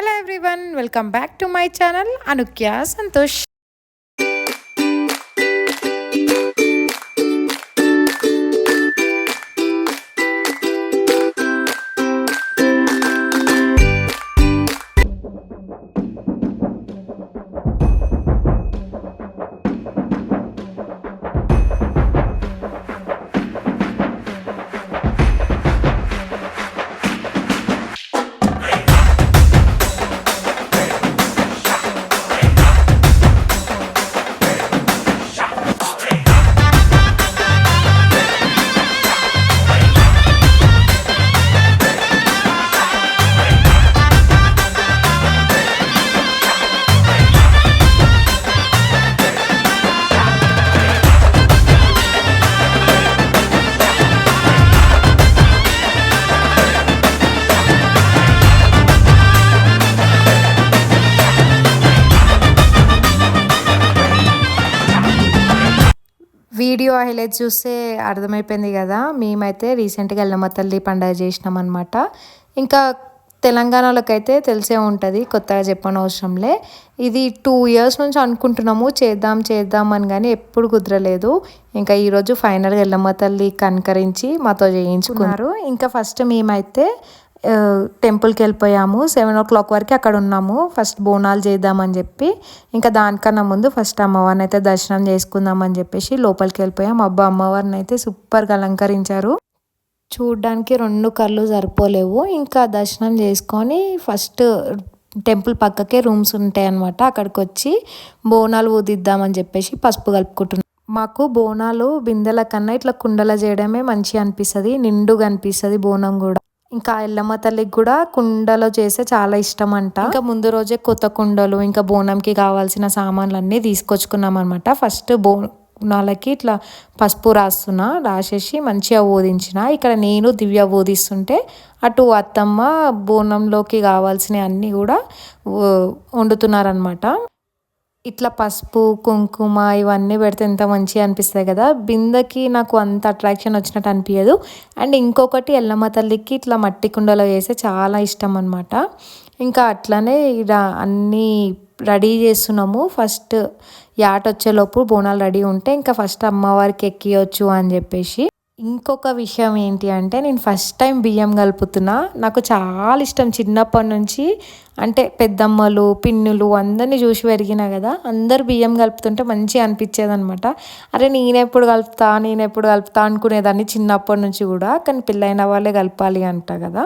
Hello everyone, welcome back to my channel Anukya Santosh. Highlight చూస్తే అర్థమైపోయింది కదా. మేమైతే రీసెంట్గా ఎల్లమ్మ తల్లి పండగ చేసినాం అనమాట ఇంకా తెలంగాణలోకి అయితే తెలిసే ఉంటుంది కొత్తగా చెప్పనవసరంలే. ఇది టూ ఇయర్స్ నుంచి అనుకుంటున్నాము చేద్దాం చేద్దాం అని కానీ ఎప్పుడు కుదరలేదు. ఇంకా ఈరోజు ఫైనల్గా ఎల్లమ్మ తల్లి కనకరించి మాతో చేయించుకున్నారు. ఇంకా ఫస్ట్ మేమైతే టెంపుల్కి వెళ్ళిపోయాము. సెవెన్ ఓ క్లాక్ వరకు అక్కడ ఉన్నాము. ఫస్ట్ బోనాలు చేద్దామని చెప్పి ఇంకా దానికన్నా ముందు ఫస్ట్ అమ్మవారిని అయితే దర్శనం చేసుకుందామని చెప్పేసి లోపలికి వెళ్ళిపోయాం. అబ్బా అమ్మవారిని అయితే సూపర్గా అలంకరించారు. చూడ్డానికి రెండు కళ్ళు సరిపోలేవు. ఇంకా దర్శనం చేసుకొని ఫస్ట్ టెంపుల్ పక్కకే రూమ్స్ ఉంటాయి అనమాట అక్కడికి వచ్చి బోనాలు ఊదిద్దామని చెప్పేసి పసుపు కలుపుకుంటున్నాం. మాకు బోనాలు బిందెల కన్నా ఇట్లా కుండల చేయడమే మంచిగా అనిపిస్తుంది. నిండుగా అనిపిస్తుంది బోనం కూడా. ఇంకా ఎల్లమ్మ తల్లికి కూడా కుండలో చేస్తే చాలా ఇష్టం అంట ఇంకా ముందు రోజే కొత్త కుండలు ఇంకా బోనంకి కావాల్సిన సామాన్లు అన్నీ తీసుకొచ్చుకున్నాం అనమాట ఫస్ట్ బో నాలకి ఇట్లా పసుపు రాస్తున్నా రాసేసి మంచిగా ఓదించిన ఇక్కడ నేను దివ్య ఓదిస్తుంటే అటు అత్తమ్మ బోనంలోకి కావాల్సిన అన్నీ కూడా వండుతున్నారనమాట ఇట్లా పసుపు కుంకుమ ఇవన్నీ పెడితే ఎంత మంచిగా అనిపిస్తాయి కదా. బిందెకి నాకు అంత అట్రాక్షన్ వచ్చినట్టు అనిపించదు అండ్ ఇంకొకటి ఎల్లమ్మ తల్లికి ఇట్లా మట్టి కుండలో వేస్తే చాలా ఇష్టం అనమాట ఇంకా అట్లనే ఇలా అన్నీ రెడీ చేస్తున్నాము. ఫస్ట్ యాట వచ్చేలోపు బోనాలు రెడీ ఉంటే ఇంకా ఫస్ట్ అమ్మవారికి ఎక్కియొచ్చు అని చెప్పేసి. ఇంకొక విషయం ఏంటి అంటే నేను ఫస్ట్ టైం బియ్యం కలుపుతున్నా. నాకు చాలా ఇష్టం చిన్నప్పటి నుంచి. అంటే పెద్దమ్మలు పిన్నులు అందరినీ చూసి పెరిగినా కదా అందరు బియ్యం కలుపుతుంటే మంచిగా అనిపించేది అనమాట అరే నేనెప్పుడు కలుపుతా నేనెప్పుడు కలుపుతా అనుకునేదాన్ని చిన్నప్పటి నుంచి కూడా. కానీ పెళ్ళైన వాళ్ళే కలపాలి అంట కదా.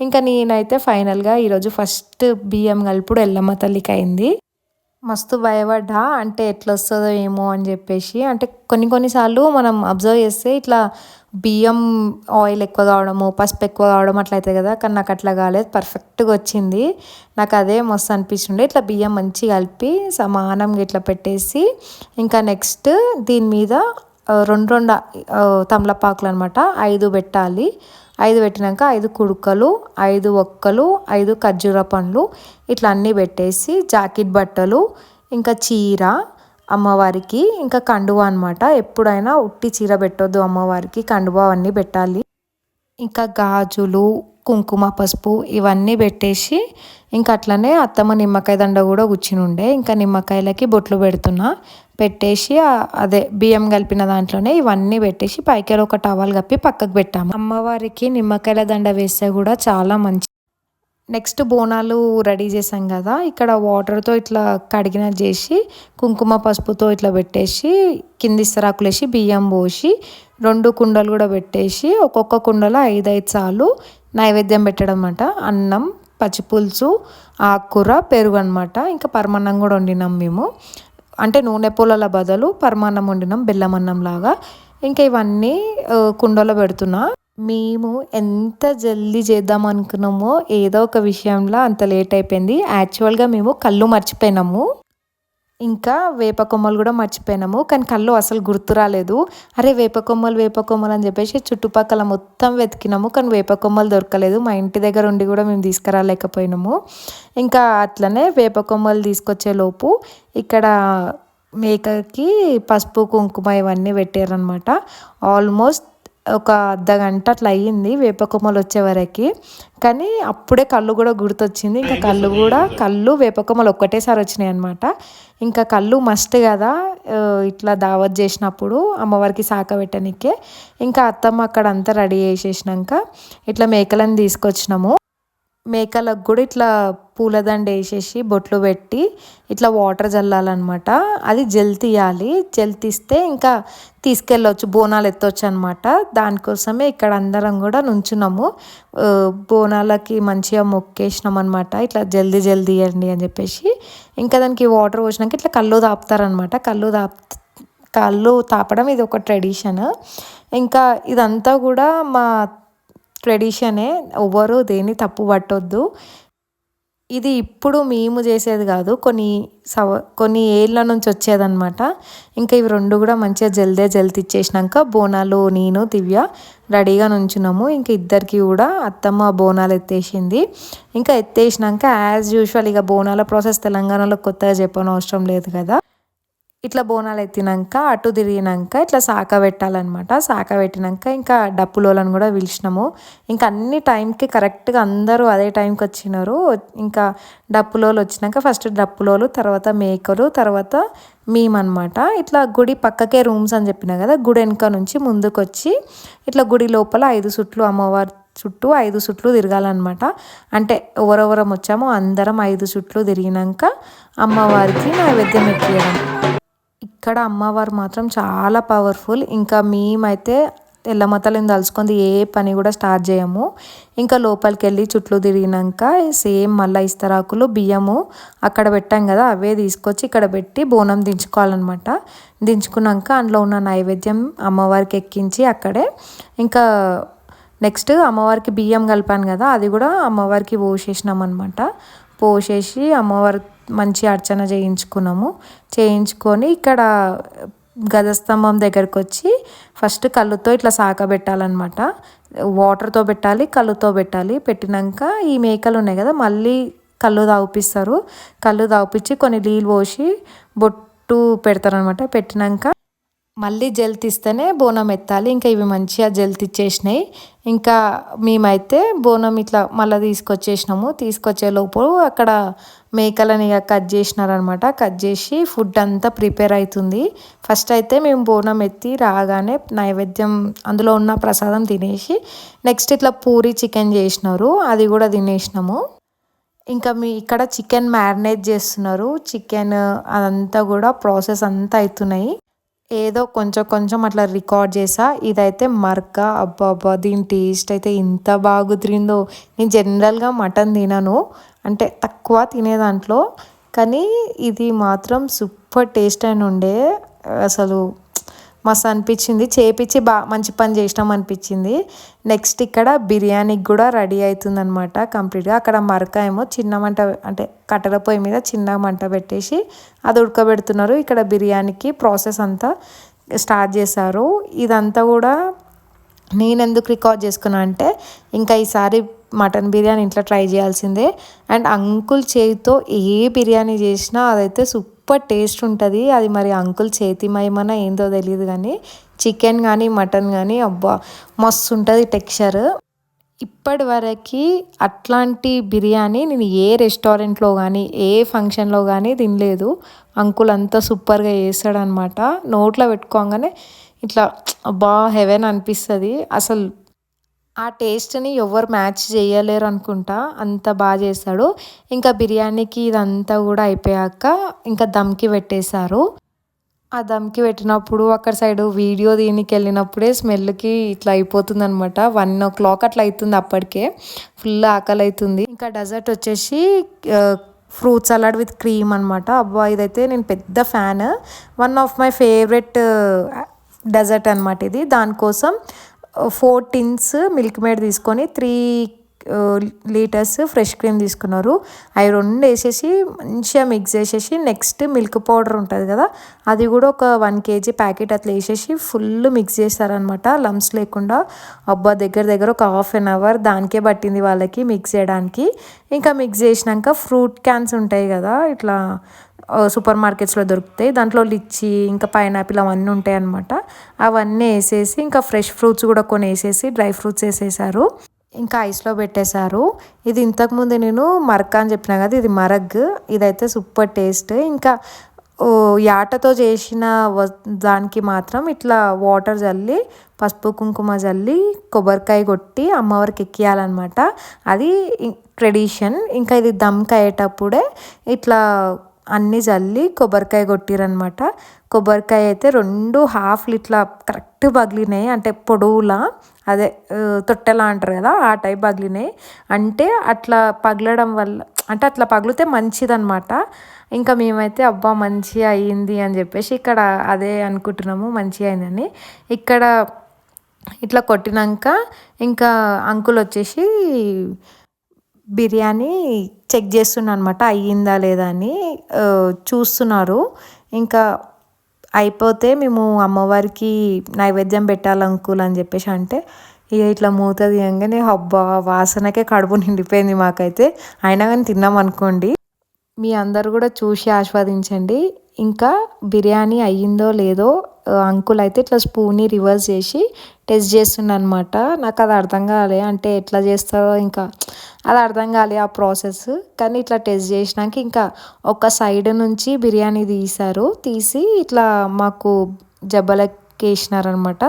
ఇంకా నేనైతే ఫైనల్గా ఈరోజు ఫస్ట్ బియ్యం కలుపుడు ఎల్లమ్మ తల్లికి అయింది. మస్తు భయపడ్డా. అంటే ఎట్లా వస్తుందో ఏమో అని చెప్పేసి. అంటే కొన్ని కొన్నిసార్లు మనం అబ్జర్వ్ చేస్తే ఇట్లా బియ్యం ఆయిల్ ఎక్కువ కావడము పసుపు ఎక్కువ కావడం అట్లా అవుతుంది కదా. కానీ నాకు అట్లా కాలేదు. పర్ఫెక్ట్గా వచ్చింది. నాకు అదే మస్తు అనిపించిండే. ఇట్లా బియ్యం మంచిగా కలిపి సమానంగా ఇట్లా పెట్టేసి ఇంకా నెక్స్ట్ దీని మీద రెండు రెండు తమలపాకులు అనమాట ఐదు పెట్టాలి. ఐదు పెట్టినాక ఐదు కుడుకలు ఐదు ఒక్కలు ఐదు ఖర్జూర పండ్లు ఇట్లా అన్నీ పెట్టేసి జాకెట్ బట్టలు ఇంకా చీర అమ్మవారికి ఇంకా కండువ అనమాట ఎప్పుడైనా ఉట్టి చీర పెట్టొద్దు అమ్మవారికి కండువ అవన్నీ పెట్టాలి. ఇంకా గాజులు కుంకుమ పసుపు ఇవన్నీ పెట్టేసి ఇంకా అట్లనే అత్తమ్మ నిమ్మకాయ దండ కూడా కూర్చుని ఇంకా నిమ్మకాయలకి బొట్లు పెడుతున్నా. పెట్టేసి అదే బియ్యం కలిపిన దాంట్లోనే ఇవన్నీ పెట్టేసి పైకి ఒక టవల్ కప్పి పక్కకు పెట్టాము. అమ్మవారికి నిమ్మకాయల దండ వేస్తే కూడా చాలా మంచి నెక్స్ట్ బోనాలు రెడీ చేసాం కదా. ఇక్కడ వాటర్తో ఇట్లా కడిగిన చేసి కుంకుమ పసుపుతో ఇట్లా పెట్టేసి కింది ఇస్తరాకులు వేసి బియ్యం పోసి రెండు కుండలు కూడా పెట్టేసి ఒక్కొక్క కుండలో ఐదు ఐదు సార్లు నైవేద్యం పెట్టడం అన్నమాట అన్నం పచ్చిపులుసు ఆకుకూర పెరుగు అనమాట ఇంకా పరమాన్నం కూడా వండినాం మేము. అంటే నూనె పూలల బదులు పరమాన్నం వండినాం బెల్లం అన్నం లాగా. ఇంకా ఇవన్నీ కుండలో పెడుతున్నా. మేము ఎంత జల్దీ చేద్దాం అనుకున్నామో ఏదో ఒక విషయంలో అంత లేట్ అయిపోయింది. యాక్చువల్గా మేము కళ్ళు మర్చిపోయినాము. ఇంకా వేప కొమ్మలు కూడా మర్చిపోయినాము కానీ కళ్ళు అసలు గుర్తు రాలేదు. అరే వేప కొమ్మలు వేప కొమ్మలు అని చెప్పేసి చుట్టుపక్కల మొత్తం వెతికినాము కానీ వేప కొమ్మలు దొరకలేదు. మా ఇంటి దగ్గర ఉండి కూడా మేము తీసుకురాలేకపోయినాము. ఇంకా అట్లనే వేప కొమ్మలు తీసుకొచ్చే లోపు ఇక్కడ మేకకి పసుపు కుంకుమ ఇవన్నీ పెట్టారనమాట ఆల్మోస్ట్ ఒక అర్ధ గంట అట్లా అయ్యింది వేప కొమ్మలు వచ్చే వరకు. కానీ అప్పుడే కళ్ళు కూడా గుర్తొచ్చింది. ఇంకా కళ్ళు కూడా కళ్ళు వేప కొమ్మలు ఒక్కటేసారి వచ్చినాయి అనమాట ఇంకా కళ్ళు మస్ట్ కదా ఇట్లా దావత్ చేసినప్పుడు అమ్మవారికి సాక పెట్టనికే. ఇంకా అత్తమ్మ అక్కడ అంతా రెడీ చేసేసినాక ఇట్లా మేకలను తీసుకొచ్చినాము. మేకలకు కూడా ఇట్లా పూలదండ వేసేసి బొట్లు పెట్టి ఇట్లా వాటర్ చల్లాలన్నమాట. అది జల్ తీయాలి. జల్ తీస్తే ఇంకా తీసుకెళ్ళవచ్చు బోనాలు ఎత్తవచ్చు అనమాట దానికోసమే ఇక్కడ అందరం కూడా నుంచున్నాము. బోనాలకి మంచిగా మొక్కేసినాం అనమాట ఇట్లా జల్దీ జల్దీ ఇవ్వండి అని చెప్పేసి. ఇంకా దానికి వాటర్ పోసినాక ఇట్లా కళ్ళు తాపుతారనమాట కళ్ళు తాపు కళ్ళు తాపడం ఇది ఒక ట్రెడిషన్. ఇంకా ఇదంతా కూడా మా ట్రెడిషనే. ఎవ్వరు దేన్ని తప్పు పట్టొద్దు ఇది ఇప్పుడు మేము చేసేది కాదు కొన్ని సవ కొన్ని ఏళ్ళ నుంచి వచ్చేదనమాట ఇంకా ఇవి రెండు కూడా మంచిగా జల్దే జల్ది ఇచ్చేసినాక బోనాలు నేను దివ్య రెడీగా నుంచున్నాము. ఇంకా ఇద్దరికి కూడా అత్తమ్మ బోనాలు ఎత్తేసింది. ఇంకా ఎత్తేసినాక యాజ్ యూజువల్ ఇక బోనాల ప్రాసెస్ తెలంగాణలో కొత్తగా చెప్పనవసరం లేదు కదా. ఇట్లా బోనాలు ఎత్తినాక అటు తిరిగినాక ఇట్లా సాక పెట్టాలన్నమాట. సాక పెట్టినాక ఇంకా డప్పులోలను కూడా పిలిచినాము. ఇంకా అన్ని టైంకి కరెక్ట్గా అందరూ అదే టైంకి వచ్చినారు. ఇంకా డప్పులోలు వచ్చినాక ఫస్ట్ డప్పులోలు తర్వాత మేకలు తర్వాత మేమన్నమాట ఇట్లా గుడి పక్కకే రూమ్స్ అని చెప్పిన కదా గుడి వెనక నుంచి ముందుకు వచ్చి ఇట్లా గుడి లోపల ఐదు సుట్లు అమ్మవారి చుట్టూ ఐదు సుట్లు తిరగాలన్నమాట. అంటే ఎవరెవరం వచ్చామో అందరం ఐదు సుట్లు తిరిగినాక అమ్మవారికి నైవేద్యం ఎక్కియడం ఇక్కడ అమ్మవారు మాత్రం చాలా పవర్ఫుల్ ఇంకా మేమైతే తెల్లమతలను తలుచుకుంది ఏ పని కూడా స్టార్ట్ చేయము. ఇంకా లోపలికి వెళ్ళి చుట్లు తిరిగినాక సేమ్ మళ్ళీ ఇస్తరాకులు బియ్యము అక్కడ పెట్టాం కదా అవే తీసుకొచ్చి ఇక్కడ పెట్టి బోనం దించుకోవాలన్నమాట. దించుకున్నాక అందులో ఉన్న నైవేద్యం అమ్మవారికి ఎక్కించి అక్కడే ఇంకా నెక్స్ట్ అమ్మవారికి బియ్యం కలిపాను కదా అది కూడా అమ్మవారికి పోసేసినాం అనమాట పోసేసి అమ్మవారి మంచి అర్చన చేయించుకున్నాము. చేయించుకొని ఇక్కడ గజస్తంభం దగ్గరకు వచ్చి ఫస్ట్ కళ్ళుతో ఇట్లా సాక పెట్టాలన్నమాట. వాటర్తో పెట్టాలి కళ్ళుతో పెట్టాలి. పెట్టినాక ఈ మేకలు ఉన్నాయి కదా మళ్ళీ కళ్ళు తాగిపిస్తారు కళ్ళు తాగిపించి కొన్ని నీళ్ళు పోసి బొట్టు పెడతారనమాట పెట్టినాక మళ్ళీ జెల్ తీస్తేనే బోనం ఎత్తాలి. ఇంకా ఇవి మంచిగా జెల్ తెచ్చేసినాయి. ఇంకా మేమైతే బోనం ఇట్లా మళ్ళీ తీసుకొచ్చేసినాము. తీసుకొచ్చే లోపు అక్కడ మేకలని ఇక కట్ చేసినారనమాట. కట్ చేసి ఫుడ్ అంతా ప్రిపేర్ అవుతుంది ఫస్ట్ అయితే మేము బోనం ఎత్తి రాగానే నైవేద్యం అందులో ఉన్న ప్రసాదం తినేసి నెక్స్ట్ ఇట్లా పూరి చికెన్ చేసినారు. అది కూడా తినేసినాము. ఇంకా మీ ఇక్కడ చికెన్ మ్యారినేట్ చేస్తున్నారు. చికెన్ అదంతా కూడా ప్రాసెస్ అంతా అవుతున్నాయి ఏదో కొంచెం కొంచెం అట్లా రికార్డ్ చేసా. ఇదైతే మరక అబ్బాబ్బా దీని టేస్ట్ అయితే ఇంత బాగా కుదిరిందో నేను జనరల్గా మటన్ తినను. అంటే తక్కువ తినే దాంట్లో. కానీ ఇది మాత్రం సూపర్ టేస్ట్ అయిన ఉండే అసలు మస్తు అనిపించింది. చేపించి బా మంచి పని చేసినాం అనిపించింది. నెక్స్ట్ ఇక్కడ బిర్యానీకి కూడా రెడీ అవుతుందన్నమాట కంప్లీట్గా. అక్కడ మరక ఏమో చిన్న మంట అంటే కట్టెల పొయ్యి మీద చిన్న మంట పెట్టేసి అది ఉడకబెడుతున్నారు. ఇక్కడ బిర్యానీకి ప్రాసెస్ అంతా స్టార్ట్ చేశారు. ఇదంతా కూడా నేను ఎందుకు రికార్డ్ చేసుకున్నా అంటే ఇంకా ఈసారి మటన్ బిర్యానీ ఇంట్లో ట్రై చేయాల్సిందే. అండ్ అంకుల్ చేతితో ఏ బిర్యానీ చేసినా అదైతే సూపర్ టేస్ట్ ఉంటుంది. అది మరి అంకుల్ చేతి మయమన్నా ఏందో తెలియదు కానీ చికెన్ కానీ మటన్ కానీ అబ్బా మస్తు ఉంటుంది టెక్స్చర్. ఇప్పటి వరకు అట్లాంటి బిర్యానీ నేను ఏ రెస్టారెంట్లో కానీ ఏ ఫంక్షన్లో కానీ తినలేదు. అంకుల్ అంతా సూపర్గా చేస్తాడనమాట నోట్లో పెట్టుకోగానే ఇట్లా అబ్బా హెవెన్ అనిపిస్తుంది. అసలు ఆ టేస్ట్ని ఎవరు మ్యాచ్ చేయలేరు అనుకుంటా. అంత బాగా చేశాడు. ఇంకా బిర్యానీకి ఇదంతా కూడా అయిపోయాక ఇంకా దమ్కి పెట్టేశారు. ఆ దమ్కి పెట్టినప్పుడు అక్కడ సైడ్ వీడియో దీనికి వెళ్ళినప్పుడే స్మెల్కి ఇట్లా అయిపోతుంది అనమాట వన్ ఓ క్లాక్ అట్లా అవుతుంది అప్పటికే. ఫుల్ ఆకలి అవుతుంది ఇంకా డెజర్ట్ వచ్చేసి ఫ్రూట్ సలాడ్ విత్ క్రీమ్ అనమాట అబ్బా ఇదైతే నేను పెద్ద fan. One of my favourite dessert అనమాట ఇది. దానికోసం ఫోర్ టిన్స్ మిల్క్ మేడ్ తీసుకొని త్రీ లీటర్స్ ఫ్రెష్ క్రీమ్ తీసుకున్నారు. అవి రెండు వేసేసి మంచిగా మిక్స్ చేసేసి నెక్స్ట్ మిల్క్ పౌడర్ ఉంటుంది కదా అది కూడా ఒక వన్ కేజీ ప్యాకెట్ అట్లా వేసేసి ఫుల్ మిక్స్ చేస్తారనమాట లమ్స్ లేకుండా అబ్బా దగ్గర దగ్గర ఒక హాఫ్ అన్ అవర్ దానికే పట్టింది వాళ్ళకి మిక్స్ చేయడానికి. ఇంకా మిక్స్ చేసినాక ఫ్రూట్ క్యాన్స్ ఉంటాయి కదా ఇట్లా సూపర్ మార్కెట్స్లో దొరుకుతాయి. దాంట్లో లిచ్చి ఇంకా పైనాపిల్ అవన్నీ ఉంటాయి అనమాట అవన్నీ వేసేసి ఇంకా ఫ్రెష్ ఫ్రూట్స్ కూడా కొన్ని వేసేసి డ్రై ఫ్రూట్స్ వేసేసారు. ఇంకా ఐస్లో పెట్టేశారు. ఇది ఇంతకుముందు నేను మరక అని చెప్పిన కదా ఇది మరగ్. ఇదైతే సూపర్ టేస్ట్. ఇంకా యాటతో చేసిన దానికి మాత్రం ఇట్లా వాటర్ చల్లి పసుపు కుంకుమ చల్లి కొబ్బరికాయ కొట్టి అమ్మవారికి ఎక్కియాలన్నమాట. అది ట్రెడిషన్. ఇంకా ఇది దమ్కి అయ్యేటప్పుడే ఇట్లా అన్నీ చల్లి కొబ్బరికాయ కొట్టిరనమాట కొబ్బరికాయ అయితే రెండు హాఫ్లు ఇట్లా కరెక్ట్ పగిలినాయి. అంటే పొడవులా అదే తొట్టెలా అంటారు కదా ఆ టైప్ పగిలినాయి. అంటే అట్లా పగలడం వల్ల అంటే అట్లా పగిలితే మంచిదనమాట ఇంకా మేమైతే అబ్బా మంచిగా అయ్యింది అని చెప్పేసి ఇక్కడ అదే అనుకుంటున్నాము మంచిగా అయిందని. ఇక్కడ ఇట్లా కొట్టినాక ఇంకా అంకుల్ వచ్చేసి బిర్యానీ చెక్ చేస్తున్నా అనమాట అయ్యిందా లేదా అని చూస్తున్నారు. ఇంకా అయిపోతే మేము అమ్మవారికి నైవేద్యం పెట్టాలి అంకుల్ అని చెప్పేసి అంటే ఇక ఇట్లా మూత తీయంగానే హబ్బా వాసనకే కడుపు నిండిపోయింది మాకైతే. అయినా కానీ తిన్నాం అనుకోండి. మీ అందరు కూడా చూసి ఆస్వాదించండి. ఇంకా బిర్యానీ అయ్యిందో లేదో అంకుల్ అయితే ఇట్లా స్పూన్ని రివర్స్ చేసి టెస్ట్ చేస్తుండనమాట నాకు అది అర్థం కాలే. అంటే ఎట్లా చేస్తారో ఇంకా అది అర్థం కాలే ఆ ప్రాసెస్. కానీ ఇట్లా టెస్ట్ చేసినాక ఇంకా ఒక సైడ్ నుంచి బిర్యానీ తీశారు. తీసి ఇట్లా మాకు జబ్బలకి వేసినారనమాట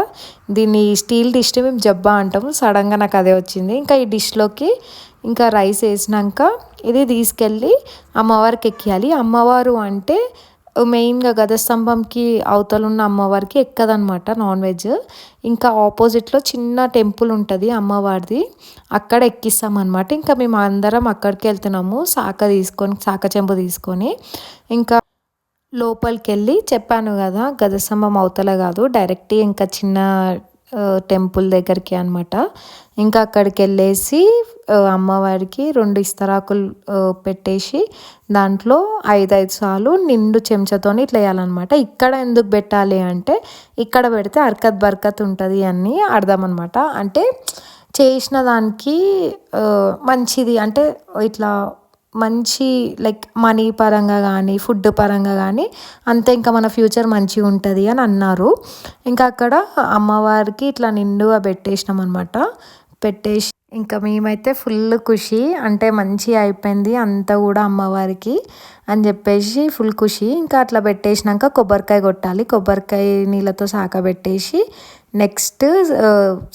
దీన్ని స్టీల్ డిష్ మేము జబ్బా అంటాము. సడన్గా నాకు అదే వచ్చింది. ఇంకా ఈ డిష్లోకి ఇంకా రైస్ వేసినాక ఇది తీసుకెళ్ళి అమ్మవారికి ఎక్కియాలి. అమ్మవారు అంటే మెయిన్గా గదస్తంభంకి అవతలున్న అమ్మవారికి ఎక్కదనమాట నాన్ వెజ్. ఇంకా ఆపోజిట్లో చిన్న టెంపుల్ ఉంటుంది అమ్మవారిది. అక్కడ ఎక్కిస్తామన్నమాట. ఇంకా మేము అందరం అక్కడికి వెళ్తున్నాము. శాఖ తీసుకొని శాఖ చెంబు తీసుకొని ఇంకా లోపలికి వెళ్ళి చెప్పాను కదా గజస్తంభం అవతల కాదు. డైరెక్ట్ ఇంకా చిన్న టెంపుల్ దగ్గరికి అనమాట ఇంకా అక్కడికి వెళ్ళేసి అమ్మవారికి రెండు ఇస్తరాకులు పెట్టేసి దాంట్లో ఐదు ఐదు సార్లు నిండు చెంచాతోని ఇట్లా వేయాలన్నమాట. ఇక్కడ ఎందుకు పెట్టాలి అంటే ఇక్కడ పెడితే అర్కత్ బర్కత్ ఉంటుంది అని అర్థం అనమాట అంటే చేసిన దానికి మంచిది. అంటే ఇట్లా మంచి లైక్ మనీ పరంగా కానీ ఫుడ్ పరంగా కానీ అంతే ఇంకా మన ఫ్యూచర్ మంచిగా ఉంటుంది అని అన్నారు. ఇంకా అక్కడ అమ్మవారికి ఇట్లా నిండుగా పెట్టేసినాం అనమాట పెట్టేసి ఇంకా మేమైతే ఫుల్ ఖుషి అంటే మంచిగా అయిపోయింది అంతా కూడా అమ్మవారికి అని చెప్పేసి ఫుల్ ఖుషి. ఇంకా అట్లా పెట్టేసినాక కొబ్బరికాయ కొట్టాలి. కొబ్బరికాయ నీళ్ళతో సాక పెట్టేసి నెక్స్ట్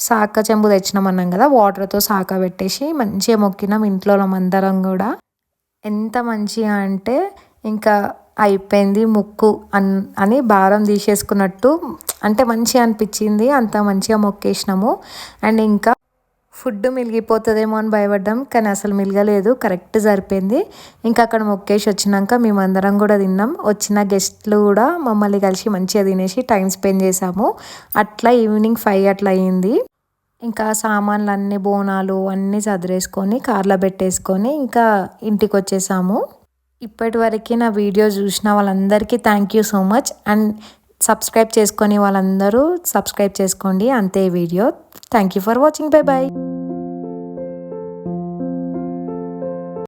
సాక చెంబు తెచ్చినాం అన్నాం కదా వాటర్తో సాక పెట్టేసి మంచిగా మొక్కినాం ఇంట్లో అందరం కూడా. ఎంత మంచిగా అంటే ఇంకా అయిపోయింది ముక్కు అన్ అని భారం తీసేసుకున్నట్టు అంటే మంచిగా అనిపించింది అంత మంచిగా మొక్కేసినాము. అండ్ ఇంకా ఫుడ్ మిలిగిపోతుందేమో అని భయపడ్డాం కానీ అసలు మిలగలేదు కరెక్ట్ సరిపోయింది. ఇంకా అక్కడ మొక్కేసి వచ్చినాక మేమందరం కూడా తిన్నాం. వచ్చిన గెస్ట్లు కూడా మమ్మల్ని కలిసి మంచిగా తినేసి టైం స్పెండ్ చేసాము అట్లా ఈవినింగ్ ఫైవ్ అట్లా అయ్యింది ఇంకా సామాన్లు అన్ని బోనాలు అన్నీ చదిరేసుకొని కార్లో పెట్టేసుకొని ఇంకా ఇంటికి వచ్చేసాము ఇప్పటి వరకు నా వీడియో చూసిన వాళ్ళందరికీ thank you so much. And subscribe చేసుకొని వాళ్ళందరూ సబ్స్క్రైబ్ చేసుకోండి. అంతే video. Thank you for watching. Bye bye